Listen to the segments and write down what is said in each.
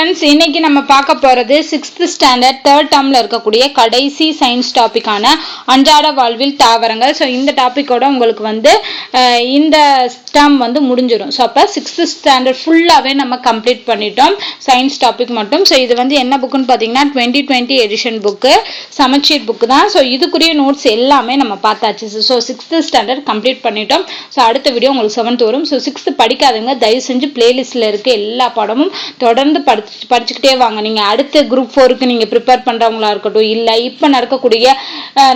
Friends இன்னைக்கு நம்ம பார்க்க போகிறது சிக்ஸ்த் ஸ்டாண்டர்ட் தேர்ட் டேர்மில் இருக்கக்கூடிய கடைசி சயின்ஸ் டாப்பிக்கான அன்றாட வாழ்வில் தாவரங்கள். ஸோ இந்த டாப்பிக்கோட உங்களுக்கு வந்து இந்த ஸ்டம் வந்து முடிஞ்சிடும் ஸோ அப்போ சிக்ஸ்த்து ஸ்டாண்டர்ட் ஃபுல்லாகவே நம்ம கம்ப்ளீட் பண்ணிட்டோம். சயின்ஸ் டாபிக் மட்டும். ஸோ இது வந்து என்ன புக்குன்னு பார்த்தீங்கன்னா twenty twenty edition book Samacheer book தான். ஸோ இதுக்குரிய நோட்ஸ் எல்லாமே நம்ம பார்த்தாச்சு. ஸோ சிக்ஸ்த்து ஸ்டாண்டர்ட் கம்ப்ளீட் பண்ணிட்டோம். ஸோ அடுத்த வீடியோ உங்களுக்கு செவன்த் வரும். ஸோ சிக்ஸ்த்து படிக்காதவங்க தயவு செஞ்சு பிளேலிஸ்ட்டில் இருக்க எல்லா படமும் தொடர்ந்து படிச்சு படிச்சுக்கிட்டே வாங்க. நீங்கள் அடுத்த குரூப் ஃபோருக்கு நீங்கள் ப்ரிப்பேர் பண்ணுறவங்களா இருக்கட்டும் இல்லை இப்போ நடக்கக்கூடிய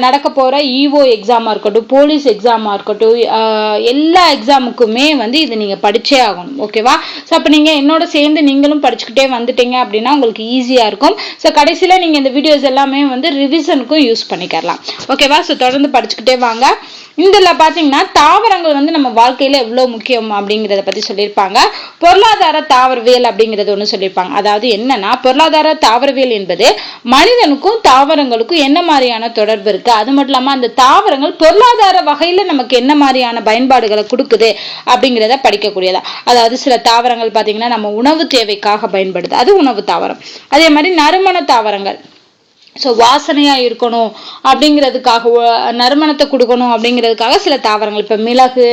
நடக்க நடக்க போகிற இஓ எக்ஸாமாக இருக்கட்டும் போலீஸ் எக்ஸாமாக இருக்கட்டும் எல்லா எக்ஸாமுக்குமே வந்து இது நீங்கள் படித்தே ஆகணும். ஓகேவா ஸோ அப்போ நீங்கள் என்னோட சேர்ந்து நீங்களும் படிச்சுக்கிட்டே வந்துட்டீங்க அப்படின்னா உங்களுக்கு ஈஸியாக இருக்கும். ஸோ கடைசியில் நீங்கள் இந்த வீடியோஸ் எல்லாமே வந்து ரிவிஷனுக்கும் யூஸ் பண்ணிக்கலாம். ஓகேவா ஸோ தொடர்ந்து படிச்சுக்கிட்டே வாங்க. இதில் பார்த்தீங்கன்னா தாவரங்கள் வந்து நம்ம வாழ்க்கையில் எவ்வளோ முக்கியம் அப்படிங்கிறத பற்றி சொல்லியிருப்பாங்க. பொருளாதார தாவரவியல் அப்படிங்கிறது ஒன்று சொல்லியிருப்பாங்க. அதாவது என்னன்னா பொருளாதார தாவரவியல் என்பது மனிதனுக்கும் தாவரங்களுக்கும் என்ன மாதிரியான தொடர்பு இருக்குது அது மட்டும் இல்லாமல் அந்த தாவரங்கள் பொருளாதார வகையில் நமக்கு என்ன மாதிரியான பயன்பாடுகளை கொடுக்குது அப்படிங்கிறத படிக்கக்கூடியதா. அதாவது சில தாவரங்கள் பார்த்தீங்கன்னா நம்ம உணவு தேவைக்காக பயன்படுது. அது உணவு தாவரம். அதே மாதிரி நறுமண தாவரங்கள். ஸோ வாசனையாக இருக்கணும் அப்படிங்கிறதுக்காக நறுமணத்தை கொடுக்கணும் அப்படிங்கிறதுக்காக சில தாவரங்கள். இப்போ மிளகு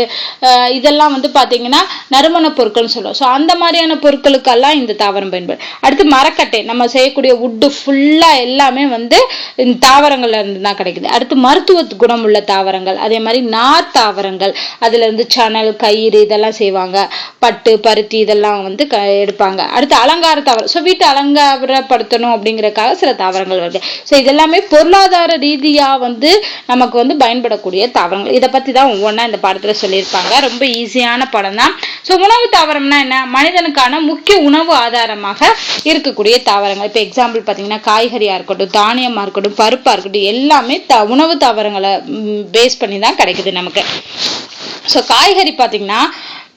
இதெல்லாம் வந்து பார்த்தீங்கன்னா நறுமண பொருட்கள்னு சொல்லுவோம் ஸோ அந்த மாதிரியான பொருட்களுக்கெல்லாம் இந்த தாவரம் பயன்படும். அடுத்து மரக்கட்டை. நம்ம செய்யக்கூடிய உட்டு ஃபுல்லாக எல்லாமே வந்து இந்த தாவரங்கள்ல இருந்து தான் கிடைக்குது. அடுத்து மருத்துவ குணம் உள்ள தாவரங்கள். அதே மாதிரி நார் தாவரங்கள். அதில் இருந்து சணல் கயிறு இதெல்லாம் செய்வாங்க. பட்டு பருத்தி இதெல்லாம் வந்து க எடுப்பாங்க. அடுத்து அலங்கார தாவரம். ஸோ வீட்டை அலங்காரப்படுத்தணும் அப்படிங்கிறதுக்காக சில தாவரங்கள் வருது. ஸோ இதெல்லாமே பொருளாதார ரீதியா வந்து நமக்கு வந்து பயன்படக்கூடிய தாவரங்கள். இதை பத்தி தான் ஒவ்வொன்றா இந்த பாடத்துல சொல்லியிருப்பாங்க. ரொம்ப ஈஸியான படம் தான் ஸோ உணவு தாவரம்னா என்ன? மனிதனுக்கான முக்கிய உணவு ஆதாரமாக இருக்கக்கூடிய தாவரங்கள். இப்போ எக்ஸாம்பிள் பார்த்தீங்கன்னா காய்கறியா இருக்கட்டும் தானியமா இருக்கட்டும் பருப்பா இருக்கட்டும் எல்லாமே த உணவு தாவரங்களை பேஸ் பண்ணி தான் கிடைக்குது நமக்கு. ஸோ காய்கறி பார்த்தீங்கன்னா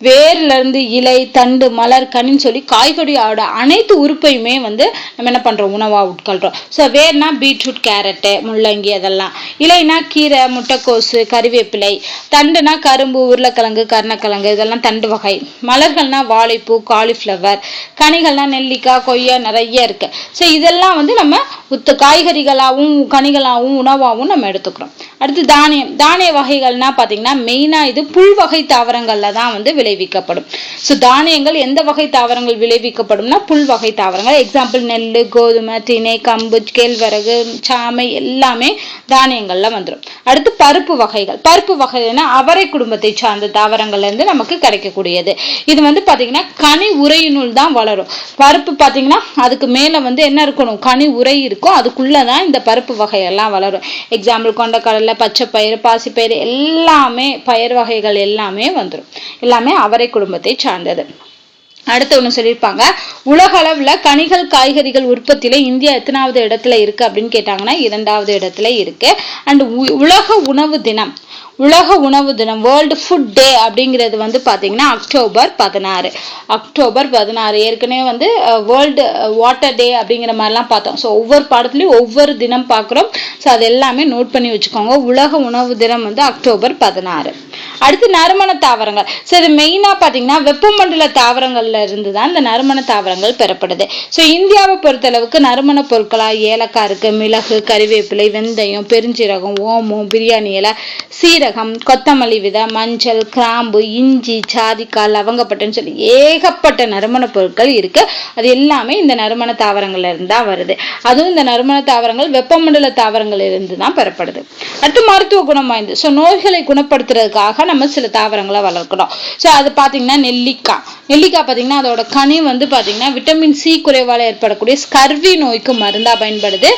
வேர்ல இருந்து இலை தண்டு மலர் கனின்னு சொல்லி காய்கறியோட அனைத்து உறுப்பையுமே வந்து நம்ம என்ன பண்ணுறோம் உணவாக உட்கொள்றோம். ஸோ வேர்னா பீட்ரூட் கேரட்டு முள்ளங்கி அதெல்லாம். இலைனா கீரை முட்டைக்கோசு கறிவேப்பிலை. தண்டுனா கரும்பு உருளைக்கிழங்கு கருணக்கிழங்கு இதெல்லாம் தண்டு வகை. மலர்கள்னா வாழைப்பூ காலிஃப்ளவர். கனிகள்னா நெல்லிக்காய் கொய்யா நிறைய இருக்குது ஸோ இதெல்லாம் வந்து நம்ம உத்த காய்கறிகளாகவும் கனிகளாகவும் உணவாகவும் நம்ம எடுத்துக்கிறோம். அடுத்து தானியம். தானிய வகைகள்னா பார்த்தீங்கன்னா மெயினாக இது புல் வகை தாவரங்களில் தான் வந்து விளைவிக்கப்படும். ஸோ தானியங்கள் எந்த வகை தாவரங்கள் விளைவிக்கப்படும்னா புல் வகை தாவரங்கள். எக்ஸாம்பிள் நெல் கோதுமை திணை கம்பு கேழ்வரகு சாமை எல்லாமே தானியங்களில் வந்துடும் அடுத்து பருப்பு வகைகள். பருப்பு வகைனா அவரை குடும்பத்தை சார்ந்த தாவரங்கள்லேருந்து நமக்கு கிடைக்கக்கூடியது. இது வந்து பார்த்தீங்கன்னா கனி உரையினுள் தான் வளரும். பருப்பு பார்த்தீங்கன்னா அதுக்கு மேலே வந்து என்ன இருக்கணும்? கனி உரை இருக்கும். அதுக்குள்ளதான் இந்த பருப்பு வகையெல்லாம் வளரும். எக்ஸாம்பிள் கொண்டக்கடலை பச்சை பயிறு பாசிப்பயிறு எல்லாமே பயிர் வகைகள் எல்லாமே வந்துடும் எல்லாமே அவரை குடும்பத்தை சார்ந்தது. அடுத்து ஒன்று சொல்லியிருப்பாங்க உலக அளவில் கனிகள் காய்கறிகள் உற்பத்தியில இந்தியா எத்தனாவது இடத்துல இருக்கு அப்படின்னு கேட்டாங்கன்னா இரண்டாவது இடத்துல இருக்கு. அண்ட் உலக உணவு தினம் உலக உணவு தினம் வேர்ல்டு ஃபுட் டே அப்படிங்கிறது வந்து பார்த்தீங்கன்னா அக்டோபர் பதினாறு. அக்டோபர் பதினாறு ஏற்கனவே வந்து வேர்ல்டு வாட்டர் டே அப்படிங்கிற மாதிரிலாம் பார்த்தோம். ஸோ ஒவ்வொரு பாடத்துலையும் ஒவ்வொரு தினம் பார்க்குறோம் ஸோ அது எல்லாமே நோட் பண்ணி வச்சுக்கோங்க. உலக உணவு தினம் வந்து அக்டோபர் பதினாறு. அடுத்து நறுமண தாவரங்கள். ஸோ இது மெயினாக பார்த்தீங்கன்னா வெப்பமண்டல தாவரங்கள்ல இருந்து தான் இந்த நறுமண தாவரங்கள் பெறப்படுது. ஸோ இந்தியாவை பொறுத்தளவுக்கு நறுமண பொருட்களாக ஏலக்காய் இருக்கு மிளகு கறிவேப்பிலை வெந்தயம் பெருஞ்சீரகம் ஓமம் பிரியாணி இலை சீரகம் கொத்தமல்லி விதை மஞ்சள் கிராம்பு இஞ்சி சாதிக்காய் லவங்கப்பட்டன்னு சொல்லி ஏகப்பட்ட நறுமண பொருட்கள் இருக்கு. அது எல்லாமே இந்த நறுமண தாவரங்கள்ல இருந்து தான் வருது. அதுவும் இந்த நறுமண தாவரங்கள் வெப்பமண்டல தாவரங்களிலிருந்து தான் பெறப்படுது. அடுத்து மருத்துவ குணம் வாய்ந்து ஸோ நோய்களை குணப்படுத்துறதுக்காக நம்ம சில தாவரங்களை வளர்க்கிறோம். ஸோ அது பார்த்தீங்கன்னா நெல்லிக்காய். நெல்லிக்காய் பார்த்தீங்கன்னா அதோட கனி வந்து பார்த்தீங்கன்னா விட்டமின் சி குறைவால் ஏற்படக்கூடிய ஸ்கர்வி நோய்க்கு மருந்தாக பயன்படுது.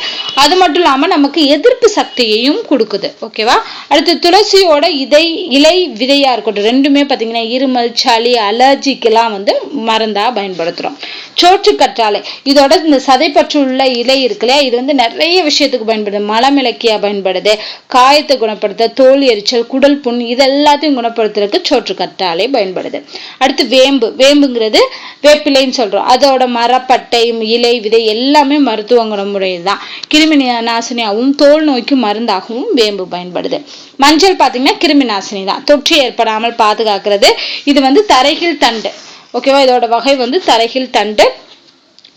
அது மட்டும் இல்லாமல் நமக்கு எதிர்ப்பு சக்தியையும் கொடுக்குது. ஓகேவா அடுத்து துளசியோட இதை இலை விதையாக இருக்கட்டும். ரெண்டுமே பார்த்தீங்கன்னா இருமல் சளி அலர்ஜிக்கெல்லாம் வந்து மருந்தாக பயன்படுத்துகிறோம் சோற்று கற்றாழை இதோட இந்த சதைப்பற்று உள்ள இலை இருக்கு இல்லையா? இது வந்து நிறைய விஷயத்துக்கு பயன்படுது. மலமிளக்கியா பயன்படுது. காயத்தை குணப்படுத்த தோல் எரிச்சல் குடல் புண் இது எல்லாத்தையும் குணப்படுத்துறதுக்கு சோற்று கற்றாழை பயன்படுது. அடுத்து வேம்பு. வேம்புங்கிறது வேப்பிலைன்னு சொல்றோம். அதோட மரப்பட்டை இலை விதை எல்லாமே மருத்துவ குணமுறை தான் கிருமி நாசினியாகவும் தோல் நோய்க்கு மருந்தாகவும் வேம்பு பயன்படுது. மஞ்சள் பார்த்தீங்கன்னா கிருமி நாசினி தான் தொற்று ஏற்படாமல் பாதுகாக்கிறது. இது வந்து தரைகில் தண்டு. ஓகேவா இதோட வகை வந்து தலைகில் தண்டு.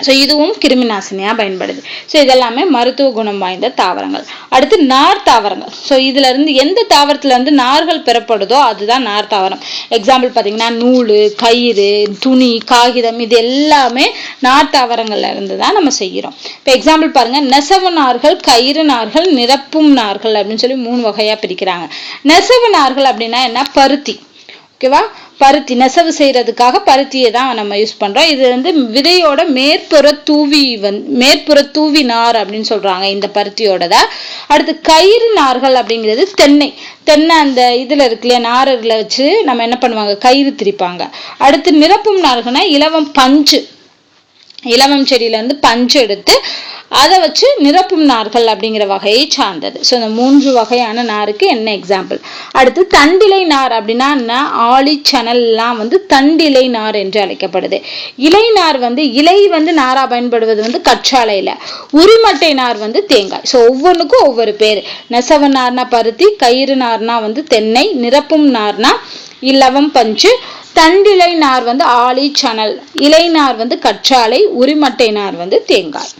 ஸோ இதுவும் கிருமி நாசினியாக பயன்படுது. ஸோ இதெல்லாமே மருத்துவ குணம் வாய்ந்த தாவரங்கள். அடுத்து நார் தாவரங்கள். ஸோ இதுல இருந்து எந்த தாவரத்துலேருந்து நார்கள் பெறப்படுதோ அதுதான் நார் தாவரம். எக்ஸாம்பிள் பார்த்தீங்கன்னா நூல் கயிறு துணி காகிதம் இது எல்லாமே நார் தாவரங்கள்ல இருந்து தான் நம்ம செய்கிறோம் இப்போ எக்ஸாம்பிள் பாருங்கள் நெசவு நார்கள் கயிறு நார்கள் நிரப்பும் நார்கள் அப்படின்னு சொல்லி மூணு வகையாக பிரிக்கிறாங்க. நெசவு நார்கள் அப்படின்னா என்ன? பருத்தி. ஓகேவா பருத்தி நெசவு செய்யறதுக்காக பருத்தியை தான் நம்ம யூஸ் பண்றோம். இது வந்து விதையோட மேற்புற தூவி வந் மேற்புற தூவி நார் அப்படின்னு சொல்றாங்க இந்த பருத்தியோடத. அடுத்து கயிறு நார்கள் அப்படிங்கிறது தென்னை. தென்னை அந்த இதுல இருக்கு இல்லையா நாரர்ல வச்சு நம்ம என்ன பண்ணுவாங்க? கயிறு திரிப்பாங்க. அடுத்து நிரப்பும் நார்கள்னா இலவம் பஞ்சு. இலவம் செடியில இருந்து பஞ்சு எடுத்து அதை வச்சு நிரப்பும் நார்கள் அப்படிங்கிற வகையை சார்ந்தது. ஸோ இந்த மூன்று வகையான நாருக்கு என்ன எக்ஸாம்பிள் அடுத்து தண்டிலை நார் அப்படின்னா என்ன? ஆளி சனல்லாம் வந்து தண்டிலை நார் என்று அழைக்கப்படுது. இலை நார் வந்து இலை வந்து நாராக பயன்படுவது வந்து கற்றாழையில். உரிமட்டை நார் வந்து தேங்காய். ஸோ ஒவ்வொன்றுக்கும் ஒவ்வொரு பேர். நெசவு நார்னா பருத்தி கயிறு நார்னா வந்து தென்னை நிரப்பும் நார்னா இலவம் பஞ்சு. தண்டிலை நார் வந்து ஆளி சணல். இலை நார் வந்து கற்றாழை உரிமட்டை நார் வந்து தேங்காய்.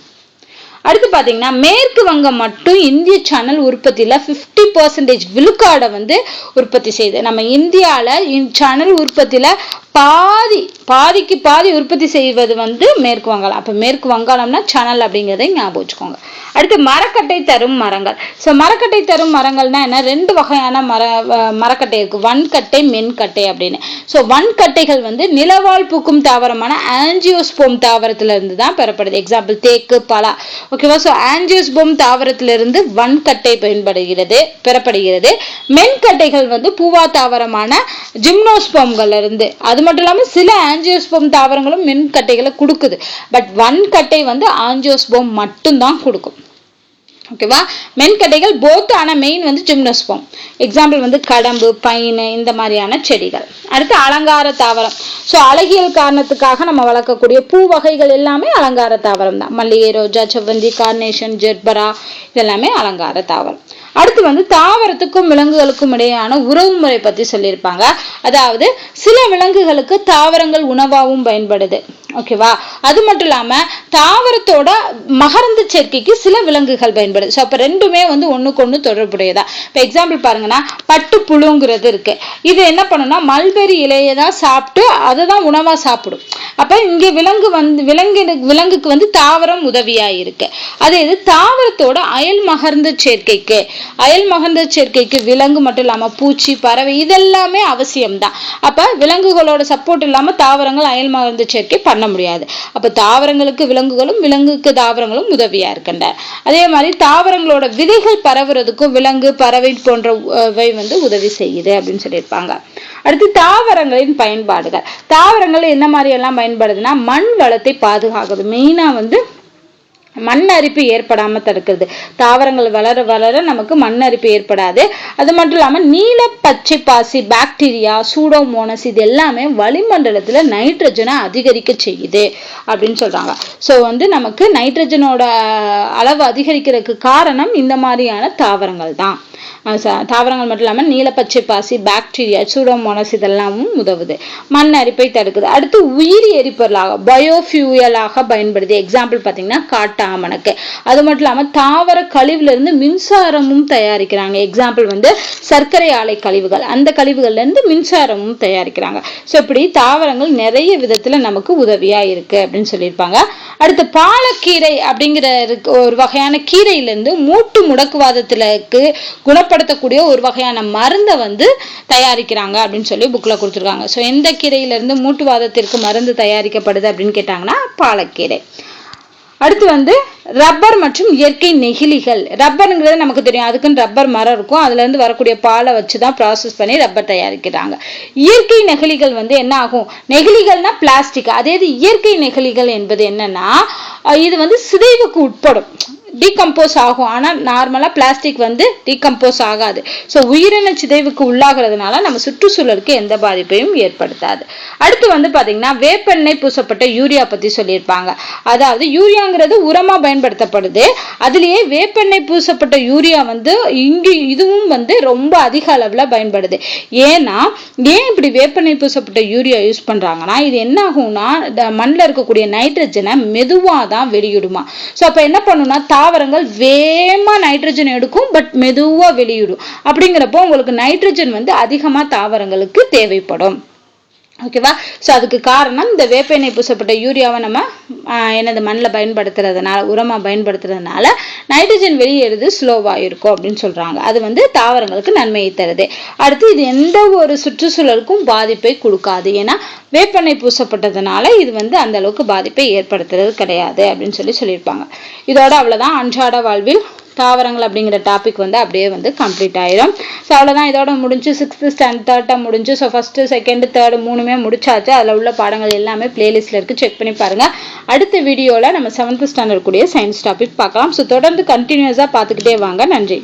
அடுத்து பார்த்தீங்கன்னா மேற்கு வங்கம் மட்டும் இந்திய சேனல் உற்பத்தியில் ஃபிஃப்டி பர்சன்டேஜ் விழுக்காடை வந்து உற்பத்தி செய்யுது நம்ம இந்தியாவில் சேனல் உற்பத்தியில் பாதி பாதிக்கு பாதி உற்பத்தி செய்வது வந்து மேற்கு வங்காளம். அப்போ மேற்கு வங்காளம்னா சணல் அப்படிங்கிறத ஞாபகம் வச்சுக்கோங்க. அடுத்து மரக்கட்டை தரும் மரங்கள். ஸோ மரக்கட்டை தரும் மரங்கள்னா என்ன? ரெண்டு வகையான மர மரக்கட்டை இருக்குது வன்கட்டை மென்கட்டை அப்படின்னு. ஸோ வன்கட்டைகள் வந்து நிலவாழ் பூக்கும் தாவரமான ஆன்ஜியோஸ்போம் தாவரத்திலிருந்து தான் பெறப்படுது. எக்ஸாம்பிள் தேக்கு பலா. ஓகேவா ஸோ ஆன்ஜியோஸ்போம் தாவரத்திலிருந்து வன்கட்டை பயன்படுகிறது பெறப்படுகிறது. மென்கட்டைகள் வந்து பூவா தாவரமான ஜிம்னோஸ்போம்கள் இருந்து அது மட்டும் இல்லாமல் சில ஆன்ஜியோஸ்போம் தாவரங்களும் மென்கட்டைகளை கொடுக்குது. பட் வன்கட்டை வந்து ஆன்ஜியோஸ்போம் மட்டும்தான் கொடுக்கும். ஓகேவா மென்கட்டைகள் போத் ஆன மெயின் வந்து ஜிம்னோஸ்போம் எக்ஸாம்பிள் வந்து கடம்பு பைன் இந்த மாதிரியான செடிகள். அடுத்து அலங்கார தாவரம். ஸோ அழகியல் காரணத்துக்காக நம்ம வளர்க்கக்கூடிய பூ வகைகள் எல்லாமே அலங்கார தாவரம் தான். மல்லிகை ரோஜா செவ்வந்தி கார்னேஷன் ஜெர்பரா இதெல்லாமே அலங்கார தாவரம். அடுத்து வந்து தாவரத்துக்கும் விலங்குகளுக்கும் இடையான உறவு முறை பற்றி சொல்லியிருப்பாங்க. அதாவது சில விலங்குகளுக்கு தாவரங்கள் உணவாகவும் பயன்படுது. ஓகேவா அது மட்டும் இல்லாமல் தாவரத்தோட மகரந்த சேர்க்கைக்கு சில விலங்குகள் பயன்படுது. ஸோ அப்போ ரெண்டுமே வந்து ஒன்றுக்கு ஒன்று தொடர்புடையதா? இப்போ எக்ஸாம்பிள் பாருங்கன்னா பட்டு புழுங்கிறது இருக்கு. இது என்ன பண்ணும்னா மல்பெரி இலையை தான் சாப்பிட்டு அதை தான் உணவாக சாப்பிடும். அப்போ இங்கே விலங்கு வந்து விலங்கு விலங்குக்கு வந்து தாவரம் உதவியாக இருக்கு அதே இது தாவரத்தோட அயல் மகர்ந்த சேர்க்கைக்கு அயல் மகந்த சேர்க்கைக்கு விலங்கு மட்டும் இல்லாம பூச்சி பறவை இதெல்லாமே அவசியம்தான். அப்ப விலங்குகளோட சப்போர்ட் இல்லாமல் தாவரங்கள் அயல் மகந்த சேர்க்கை பண்ண முடியாது. அப்ப தாவரங்களுக்கு விலங்குகளும் விலங்குக்கு தாவரங்களும் உதவியா இருக்கின்றன. அதே மாதிரி தாவரங்களோட விதைகள் பரவுறதுக்கும் விலங்கு பறவை போன்றவை வந்து உதவி செய்யுது அப்படின்னு சொல்லியிருப்பாங்க. அடுத்து தாவரங்களின் பயன்பாடுகள். தாவரங்கள் என்ன மாதிரி எல்லாம் பயன்படுதுன்னா மண் வளத்தை பாதுகாக்குது. மெயினா வந்து மண் அரிப்பு ஏற்படாம தடுக்கிறது. தாவரங்கள் வளர வளர நமக்கு மண் அரிப்பு ஏற்படாது. அது மட்டும் இல்லாம நீல பச்சை பாசி பாக்டீரியா சூடோமோனஸ் இது எல்லாமே வளிமண்டலத்துல நைட்ரஜனை அதிகரிக்க செய்யுது அப்படின்னு சொல்றாங்க. ஸோ வந்து நமக்கு நைட்ரஜனோட அளவு அதிகரிக்கிறதுக்கு காரணம் இந்த மாதிரியான தாவரங்கள் தான் தாவரங்கள் மட்டும் இல்லாமல் நீலப்பச்சை பாசி பாக்டீரியா சூடோமோனஸ் இதெல்லாமும் உதவுது. மண் அரிப்பை தடுக்குது. அடுத்து உயிரி எரிபொருளாக பயோஃபியூயலாக பயன்படுது. எக்ஸாம்பிள் பார்த்தீங்கன்னா காட்டாமணக்கு அது மட்டும் இல்லாமல் தாவர கழிவுலேருந்து மின்சாரமும் தயாரிக்கிறாங்க. எக்ஸாம்பிள் வந்து சர்க்கரை ஆலை கழிவுகள். அந்த கழிவுகள்லேருந்து மின்சாரமும் தயாரிக்கிறாங்க. ஸோ இப்படி தாவரங்கள் நிறைய விதத்தில் நமக்கு உதவியாக இருக்கு அப்படின்னு சொல்லியிருப்பாங்க. அடுத்து பாலக்கீரை அப்படிங்கிற ஒரு வகையான கீரையிலேருந்து மூட்டு முடக்குவாதத்திற்கு குணப்படுத்தக்கூடிய ஒரு வகையான மருந்தை வந்து தயாரிக்கிறாங்க அப்படின்னு சொல்லி புக்கில் கொடுத்துருக்காங்க. ஸோ எந்த கீரையிலேருந்து மூட்டுவாதத்திற்கு மருந்து தயாரிக்கப்படுது அப்படின்னு கேட்டாங்கன்னா பாலக்கீரை. அடுத்து வந்து ரப்பர் மற்றும் இயற்கை நெகிழிகள். ரப்பருங்கிறது நமக்கு தெரியும். அதுக்குன்னு ரப்பர் மரம் இருக்கும். அதுலேருந்து வரக்கூடிய பாலை வச்சு தான் ப்ராசஸ் பண்ணி ரப்பர் தயாரிக்கிறாங்க. இயற்கை நெகிழிகள் வந்து என்ன ஆகும்? நெகிழிகள்னா பிளாஸ்டிக் அதே இது இயற்கை நெகிழிகள் என்பது என்னன்னா இது வந்து சிதைவுக்கு உட்படும். டீகம்போஸ் ஆகும். ஆனால் நார்மலாக பிளாஸ்டிக் வந்து டீகம்போஸ் ஆகாது. ஸோ உயிரின சிதைவுக்கு உள்ளாகிறதுனால நம்ம சுற்றுச்சூழலுக்கு எந்த பாதிப்பையும் ஏற்படுத்தாது. அடுத்து வந்து பார்த்தீங்கன்னா வேப்பெண்ணெய் பூசப்பட்ட யூரியா பற்றி சொல்லியிருப்பாங்க. அதாவது யூரியாங்கிறது உரமாக பயன்படுத்தப்படுது. அதுலேயே வேப்பெண்ணெய் பூசப்பட்ட யூரியா வந்து இங்கு இதுவும் வந்து ரொம்ப அதிக அளவில் பயன்படுது. ஏன்னா ஏன் இப்படி வேப்பெண்ணெய் பூசப்பட்ட யூரியா யூஸ் பண்ணுறாங்கன்னா இது என்ன ஆகும்னா மண்ணில் இருக்கக்கூடிய நைட்ரஜனை மெதுவாக தான் வெளியிடுமா. ஸோ அப்போ என்ன பண்ணுன்னா தாவரங்கள் வேகமாக நைட்ரஜன் எடுக்கும் பட் மெதுவாக வெளியிடும். அப்படிங்கிறப்போ உங்களுக்கு நைட்ரஜன் வந்து அதிகமாக தாவரங்களுக்கு தேவைப்படும். ஓகேவா ஸோ அதுக்கு காரணம் இந்த வேப்பெண்ணெய் பூசப்பட்ட யூரியாவை நம்ம என்னது மண்ணில் பயன்படுத்துறதுனால உரமாக பயன்படுத்துறதுனால நைட்ரஜன் வெளியேறது ஸ்லோவாக இருக்கும் அப்படின்னு சொல்கிறாங்க அது வந்து தாவரங்களுக்கு நன்மையை தருது. அடுத்து இது எந்த ஒரு சுற்றுச்சூழலுக்கும் பாதிப்பை கொடுக்காது. ஏன்னா வேப்பெண்ணெய் பூசப்பட்டதுனால இது வந்து அந்த அளவுக்கு பாதிப்பை ஏற்படுத்துறது கிடையாது அப்படின்னு சொல்லி சொல்லியிருப்பாங்க. இதோட அவ்வளோதான் அன்றாட வாழ்வில் தாவரங்கள் அப்படிங்கிற டாபிக் வந்து அப்படியே வந்து கம்ப்ளீட் ஆயிடும் ஸோ அவ்வளோதான் இதோட முடிஞ்சு சிக்ஸ்த்து ஸ்டாண்ட் தேர்ட்டாக முடிஞ்சு ஸோ ஃபஸ்ட்டு செகண்ட் தேர்டு மூணுமே முடிச்சாச்சு. அதில் உள்ள பாடங்கள் எல்லாமே பிளேலிஸ்ட்டில் இருக்குது செக் பண்ணி பாருங்கள் அடுத்த வீடியோவில் நம்ம செவன்த் ஸ்டாண்டர்ட் கூடிய சயின்ஸ் டாபிக் பார்க்கலாம். ஸோ தொடர்ந்து கண்டினியூஸாக பார்த்துக்கிட்டே வாங்க. நன்றி.